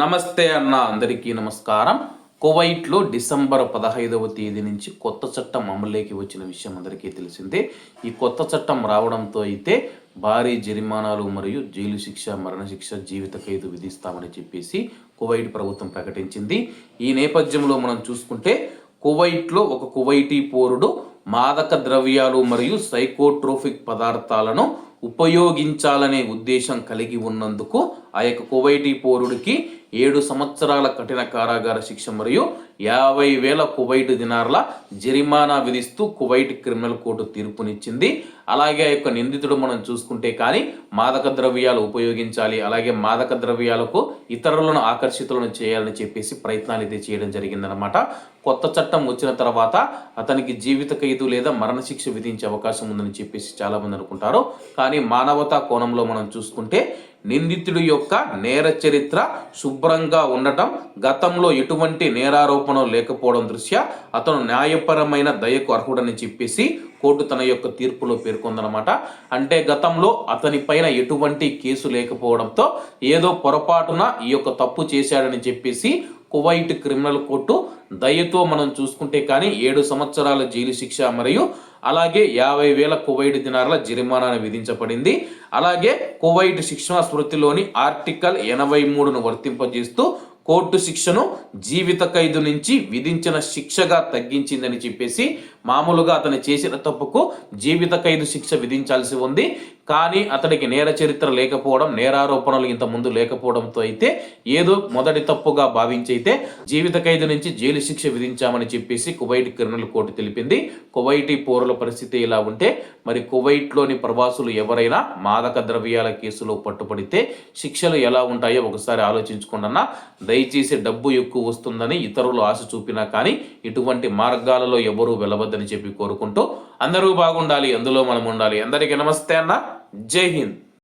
నమస్తే అన్న అందరికీ నమస్కారం. కువైట్లో డిసెంబర్ పదహైదవ తేదీ నుంచి కొత్త చట్టం అమలులోకి వచ్చిన విషయం అందరికీ తెలిసిందే. ఈ కొత్త చట్టం రావడంతో అయితే భారీ జరిమానాలు మరియు జైలు శిక్ష మరణశిక్ష జీవిత ఖైదు విధిస్తామని చెప్పేసి కువైట్ ప్రభుత్వం ప్రకటించింది. ఈ నేపథ్యంలో మనం చూసుకుంటే కువైట్లో ఒక కువైటీ పౌరుడు మాదక ద్రవ్యాలు మరియు సైకోట్రోఫిక్ పదార్థాలను ఉపయోగించాలనే ఉద్దేశం కలిగి ఉన్నందుకు ఆ యొక్క కువైటీ పౌరుడికి ఏడు సంవత్సరాల కఠిన కారాగార శిక్ష మరియు యాభై వేల కువైట్ దినార్ల జరిమానా విధిస్తూ కువైట్ క్రిమినల్ కోర్టు తీర్పునిచ్చింది. అలాగే ఆ యొక్క నిందితుడు మనం చూసుకుంటే కానీ మాదక ద్రవ్యాలు ఉపయోగించాలి అలాగే మాదక ద్రవ్యాలకు ఇతరులను ఆకర్షితులను చేయాలని చెప్పేసి ప్రయత్నాలు అయితే చేయడం జరిగిందనమాట కొత్త చట్టం వచ్చిన తర్వాత అతనికి జీవిత ఖైదు లేదా మరణశిక్ష విధించే అవకాశం ఉందని చెప్పేసి చాలామంది అనుకుంటారు. కానీ మానవతా కోణంలో మనం చూసుకుంటే నిందితుడి యొక్క నేర చరిత్ర శుభ్రంగా ఉండటం గతంలో ఎటువంటి నేరారోపణ లేకపోవడం దృష్ట్యా అతను న్యాయపరమైన దయకు అర్హుడని చెప్పేసి కోర్టు తన యొక్క తీర్పులో పేర్కొందనమాట అంటే గతంలో అతని పైన ఎటువంటి కేసు లేకపోవడంతో ఏదో పొరపాటున ఈ యొక్క తప్పు చేశాడని చెప్పేసి కువైట్ క్రిమినల్ కోర్టు దయతో మనం చూసుకుంటే కానీ ఏడు సంవత్సరాల జైలు శిక్ష మరియు అలాగే యాభై వేల కువైట్ దినార్ల జరిమానాను విధించబడింది. అలాగే కువైట్ శిక్షణ స్మృతిలోని ఆర్టికల్ ఎనభై మూడును వర్తింపజేస్తూ కోర్టు శిక్షను జీవిత ఖైదు నుంచి విధించిన శిక్షగా తగ్గించిందని చెప్పేసి మామూలుగా అతను చేసిన తప్పుకు జీవిత ఖైదు శిక్ష విధించాల్సి ఉంది. కానీ అతడికి నేర చరిత్ర లేకపోవడం నేరారోపణలు ఇంత ముందు లేకపోవడంతో అయితే ఏదో మొదటి తప్పుగా భావించైతే జీవిత ఖైదు నుంచి జైలు శిక్ష విధించామని చెప్పేసి కువైట్ క్రిమినల్ కోర్టు తెలిపింది. కువైటీ పౌరుల పరిస్థితి ఇలా ఉంటే మరి కువైట్లోని ప్రవాసులు ఎవరైనా మాదక ద్రవ్యాల కేసులో పట్టుబడితే శిక్షలు ఎలా ఉంటాయో ఒకసారి ఆలోచించుకోండి దయచేసి డబ్బు ఎక్కువ వస్తుందని ఇతరులు ఆశ చూపినా కానీ ఇటువంటి మార్గాలలో ఎవరూ వెళ్ళవద్దని చెప్పి కోరుకుంటూ అందరూ బాగుండాలి అందులో మనం ఉండాలి. అందరికీ నమస్తే అన్న. జై హింద్.